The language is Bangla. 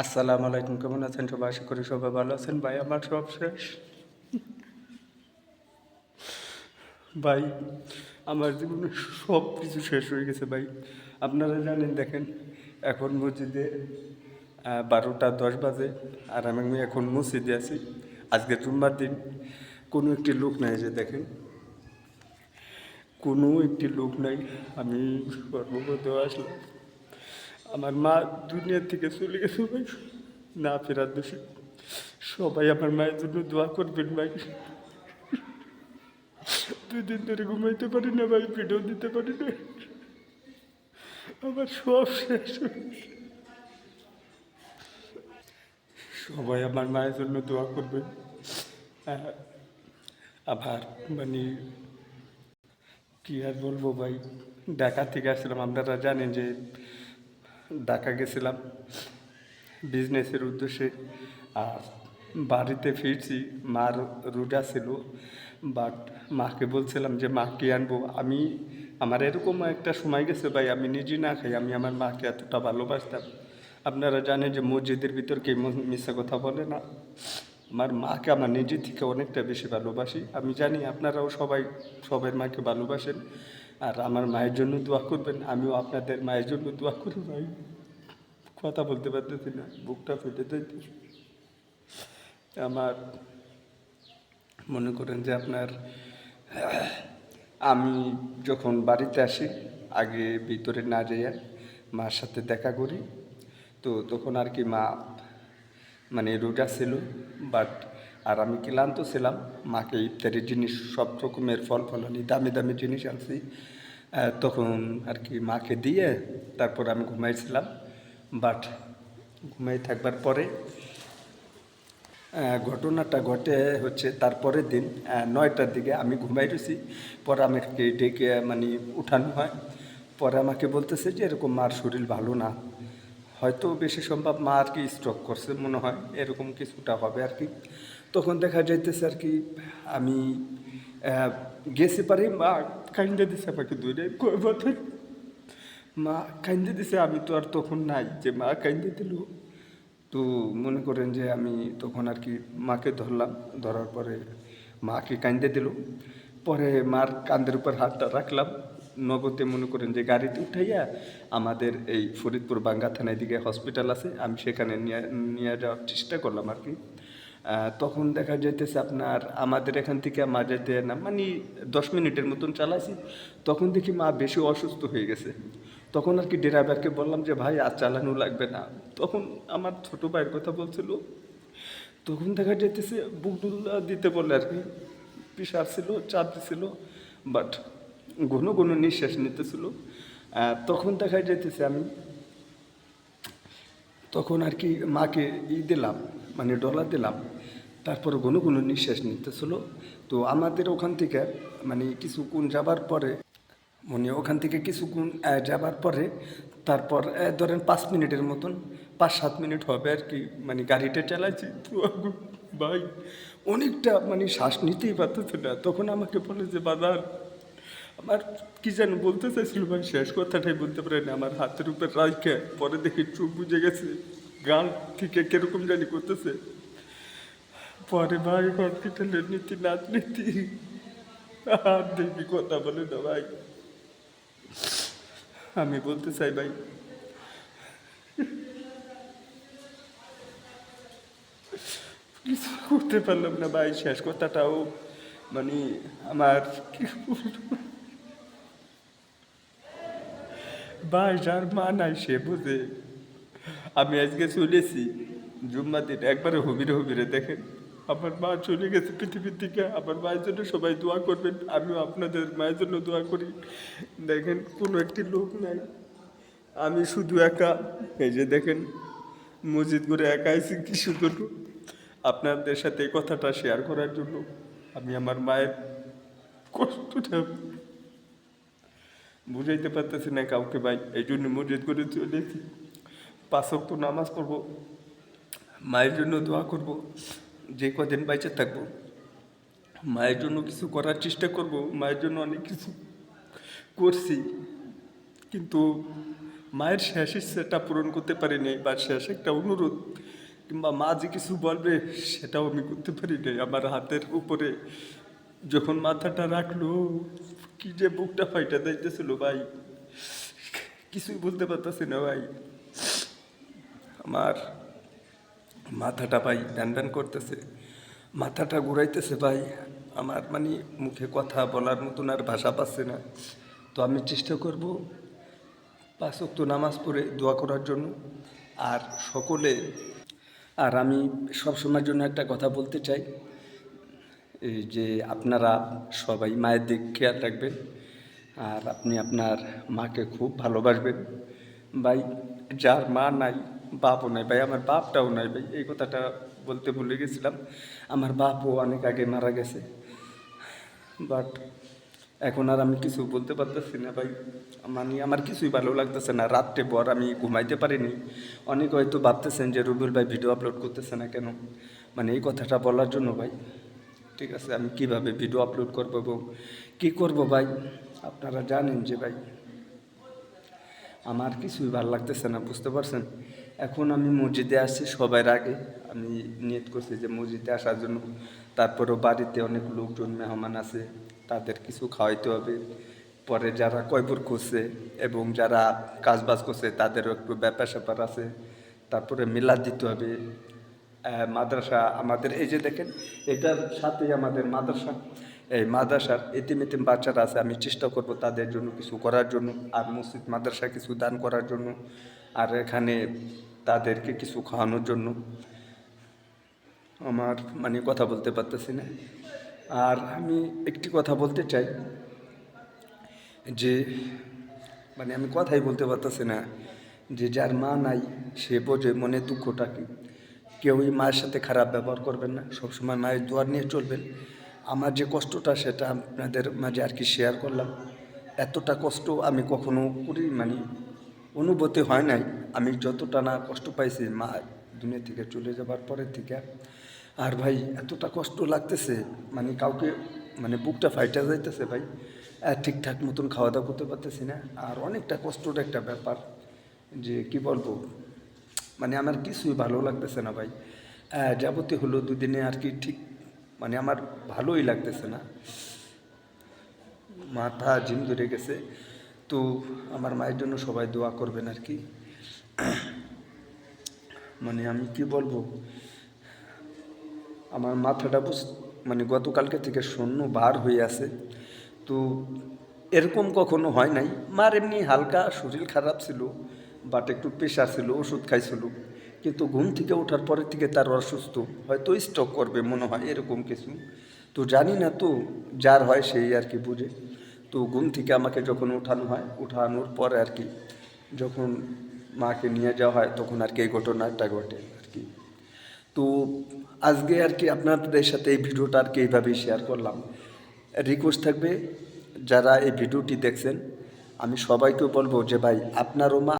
আসসালামু আলাইকুম, কেমন আছেন সবাই? আশা করি সবাই ভালো আছেন। ভাই, আমার সব শেষ? ভাই, আমার জীবনে সব কিছু শেষ হয়ে গেছে, ভাই। আপনারা জানেন, দেখেন, এখন মসজিদে বারোটা, দশ বাজে, আর আমি এখন মসজিদে আছি। আজকে জুম্মার দিন, কোনো একটি লোক নাই যে দেখেন, কোনো একটি লোক নাই, আমি সর্বপ্রথম আসলাম। আমার মা দুনিয়ার থেকে চলে গেছে ভাই। না ফেরার দোষে সবাই আমার মায়ের জন্য দোয়া করবেন ভাই। দুই দিন ধরে ঘুমাইতে পারি না ভাই ভিডিও দিতে পারি না। আমার সব শেষ সবাই আমার মায়ের জন্য দোয়া করবেন। আহ, আবার মানে কি আর বলব ভাই ঢাকা থেকে আসলাম। আপনারা জানেন যে ঢাকা গেছিলাম বিজনেসের উদ্দেশ্যে। আর বাড়িতে ফিরছি মার রোজা ছিল বাট মাকে বলছিলাম যে, মা, কি আনব? আমি, আমার এরকম একটা সময় গেছে ভাই, আমি নিজে না খাই, আমি আমার মাকে এতটা ভালোবাসতাম। আপনারা জানেন যে, মসজিদের ভিতর কেউ মিশা কথা বলে না। আমার মাকে আমার নিজের থেকে অনেকটা বেশি ভালোবাসি। আমি জানি আপনারাও সবাই, সবার মাকে ভালোবাসেন। আর আমার মায়ের জন্য দোয়া করবেন, আমিও আপনাদের মায়ের জন্য দোয়া করি ভাই। কথা বলতে পারতেছি না, বুকটা ফেটে যাইতেছে। আমার মনে করেন যে আপনার, আমি যখন বাড়িতে আসি, আগে ভিতরে না যাইয়া মার সাথে দেখা করি, তো তখন আর কি মা মানে রোজা ছিল বাট আর আমি ক্লান্ত ছিলাম, মাকে ইফতারি জিনিস, সব রকমের ফল ফলানি, দামি দামি জিনিস আনছি। তখন আর কি মাকে দিয়ে তারপর আমি ঘুমাইছিলাম। বাট ঘুমাই থাকবার পরে ঘটনাটা ঘটে হচ্ছে তারপরের দিন নয়টার দিকে আমি ঘুমাই রয়েছি। পরে আমাকে ডেকে মানে উঠানো হয়। পরে আমাকে বলতেছে যে এরকম মার শরীর ভালো না। হয়তো বেশি সম্ভব মা আর কি স্ট্রোক করছে মনে হয়, এরকম কিছুটা হবে আর কি। তখন দেখা যাইতেছে আর কি, আমি গেছি পারি, মা কাইন্দে দিছে আমাকে দূরে কয় মা কাইন্দে দিছে, আমি তো আর তখন নাই যে মা কাইন্দে দিল। তো মনে করেন যে আমি তখন আর কি মাকে ধরলাম, ধরার পরে মাকে কান্দে দিল। পরে মার কান্দের উপর হাতটা রাখলাম। নগদে মনে করেন যে গাড়িতে উঠাইয়া আমাদের এই ফরিদপুর বাঙ্গা থানায় দিকে হসপিটাল আছে, আমি সেখানে নিয়ে নিয়ে যাওয়ার চেষ্টা করলাম আর কি। তখন দেখা যাইতেছে আপনার আমাদের এখান থেকে মা যেতে না মানে দশ মিনিটের মতন চালাইছি, তখন দেখি মা বেশি অসুস্থ হয়ে গেছে। তখন আর কি ড্রাইভারকে বললাম যে, ভাই, আর চালানো লাগবে না। তখন আমার ছোট ভাইয়ের কথা বলছিল। তখন দেখা যাইতেছে বুকডুল্লা দিতে বললে আর কি প্রেশার ছিল চাপ ছিল বাট ঘন ঘন নিঃশ্বাস নিতেছিল। তখন দেখা যাইতেছে আমি, তখন আর কি মাকে ই দিলাম। মানে ডলার দিলাম, তারপর ঘন ঘন নিঃশ্বাস নিতেছিল। তো আমাদের ওখান থেকে মানে কিছুক্ষণ যাবার পরে মানে ওখান থেকে কিছুক্ষণ যাবার পরে তারপর ধরেন পাঁচ মিনিটের মতন, পাঁচ সাত মিনিট হবে আর কি মানে গাড়িটা চালাচ্ছি তো ভাই, অনেকটা মানে শ্বাস নিতেই পারতেছে না। তখন আমাকে বলে যে বাজার আমার কি যেন বলতে চাইছিল ভাই, শেষ কথাটাই বলতে পারে না, আমার হাতের উপর রাইখে, পরে দেখি চোখ বুঝে গেছে। গান থেকে কীরকম জানি করতেছে? পরে ভাই হসপিটালের নীতি নাচ নীতি আর দেখি কথা বলে না ভাই। আমি বলতে চাই ভাই। করতে পারলাম না ভাই, শেষ কথাটাও মানে আমার কি? ভাই, যার মা নাই সে বুঝে। আমি আজকে চলেছি জুম্মা দিন, একবারে হবিরে হবিরে দেখেন। আমার মা চলে গেছে পৃথিবীর থেকে আমার মায়ের জন্য সবাই দোয়া করবেন, আমিও আপনাদের মায়ের জন্য দোয়া করি। দেখেন, কোনো একটি লোক নাই। আমি শুধু একা, এই যে দেখেন, মসজিদ করে একা আইসি কিছু জন্য আপনাদের সাথে এই কথাটা শেয়ার করার জন্য আমি আমার মায়ের কষ্টটা বুঝাইতে পারতেছি না কাউকে ভাই, এই জন্য মসজিদ করে চলেছি। পাঁচক তো নামাজ পড়ব, মায়ের জন্য দোয়া করব, যে কদিন বাইচে থাকব, মায়ের জন্য কিছু করার চেষ্টা করব, মায়ের জন্য অনেক কিছু করছি, কিন্তু মায়ের শেষ ইচ্ছেটা পূরণ করতে পারিনি বা শেষ একটা অনুরোধ কিংবা মা যে কিছু বলবে সেটাও আমি করতে পারি নাই। আমার হাতের উপরে যখন মাথাটা রাখল, কি যে বুকটা ফাইটা যাইতেছিল ভাই, কিছুই বলতে পারতেছি না ভাই। আমার মাথাটা ভাই ব্যান ব্যান করতেছে, মাথাটা ঘুরাইতেছে ভাই। আমার মানে মুখে কথা বলার মতন আর ভাষা পাচ্ছে না। তো আমি চেষ্টা করব পাঁচ ওয়াক্ত নামাজ পড়ে দোয়া করার জন্য। আর সকলে, আর আমি সবসময়ের জন্য একটা কথা বলতে চাই। যে আপনারা সবাই মায়ের দিক খেয়াল রাখবেন। আর আপনি আপনার মাকে খুব ভালোবাসবেন। ভাই, যার মা নাই বাপও নাই ভাই, আমার বাপটাও নাই ভাই। এই কথাটা বলতে ভুলে গেছিলাম। আমার বাপও অনেক আগে মারা গেছে। বাট এখন আর আমি কিছু বলতে পারতেছি না ভাই। মানে আমার কিছুই ভালো লাগতেছে না। রাত্রে পর আমি ঘুমাইতে পারিনি। অনেক হয়তো ভাবতেছেন যে রুবেল ভাই ভিডিও আপলোড করতেছে না কেন? মানে এই কথাটা বলার জন্য ভাই। ঠিক আছে, আমি কীভাবে ভিডিও আপলোড করব এবং কী করব ভাই? আপনারা জানেন যে ভাই, আমার কিছুই ভালো লাগতেছে না। বুঝতে পারছেন? এখন আমি মসজিদে আসছি সবার আগে আমি নিয়ত করছি যে মসজিদে আসার জন্য। তারপরেও বাড়িতে অনেক লোকজন, মেহমান আছে, তাদের কিছু খাওয়াইতে হবে। পরে যারা কয়বর করছে এবং যারা কাজবাজ করছে, তাদেরও একটু ব্যাপার স্যাপার আছে। তারপরে মিলাদ দিতে হবে। মাদ্রাসা, আমাদের এই যে দেখেন, এটার সাথেই আমাদের মাদ্রাসা। এই মাদ্রাসার এতিম এতিম বাচ্চারা আছে, আমি চেষ্টা করব তাদের জন্য কিছু করার জন্য। আর মসজিদ মাদ্রাসা কিছু দান করার জন্য। আর এখানে তাদেরকে কিছু খাওয়ানোর জন্য। আমার মানে কথা বলতে পারতেছি না। আর আমি একটি কথা বলতে চাই যে মানে আমি কথাই বলতে পারতেছি না যে, যার মা নাই, সে বোঝে মনে দুঃখটা কি? কেউই মায়ের সাথে খারাপ ব্যবহার করবেন না। সবসময় মায়ের দোয়ার নিয়ে চলবেন। আমার যে কষ্টটা, সেটা আপনাদের মাঝে আর কি শেয়ার করলাম। এতটা কষ্ট আমি কখনো করি মানে অনুভূতি হয় নাই। আমি যতটা না কষ্ট পাইছি, মা দুনিয়া থেকে চলে যাবার পরের থেকে, আর ভাই এতটা কষ্ট লাগতেছে মানে কাউকে মানে বুকটা ফাইটা যাইতেছে ভাই ঠিকঠাক মতন খাওয়া দাওয়া করতে পারতেছি না। আর অনেকটা কষ্টর একটা ব্যাপার যে কি বলব মানে আমার কিছুই ভালো লাগতেছে না ভাই। যাবতীয় হলো দুদিনে আর কি ঠিক মানে আমার ভালোই লাগতেছে না। মাথা জিম ধরে গেছে, তো আমার মায়ের জন্য সবাই দোয়া করবেন আর কি। মানে আমি কি বলব? আমার মাথাটা বুঝ মানে গতকালকে থেকে শূন্য বার হয়ে আছে। তো এরকম কখনো হয় নাই। মার এমনি হালকা শরীর খারাপ ছিল বাট একটু প্রেশার ছিল, ওষুধ খাইছিল। কিন্তু ঘুম থেকে ওঠার পরের থেকে তার অসুস্থ। হয়তো স্টক করবে মনে হয় এরকম কিছু। তো জানি না তো, যার হয় সেই আর কি বুঝে। তো ঘুম থেকে আমাকে যখন উঠানো হয় উঠানোর পর আর কি, যখন মাকে নিয়ে যাওয়া হয়, তখন আর কি এই ঘটনাটা ঘটে আর কি। তো আজকে আর কি আপনাদের সাথে এই ভিডিওটা আর কি এইভাবেই শেয়ার করলাম। রিকোয়েস্ট থাকবে, যারা এই ভিডিওটি দেখছেন, আমি সবাইকে বলব যে ভাই আপনারও মা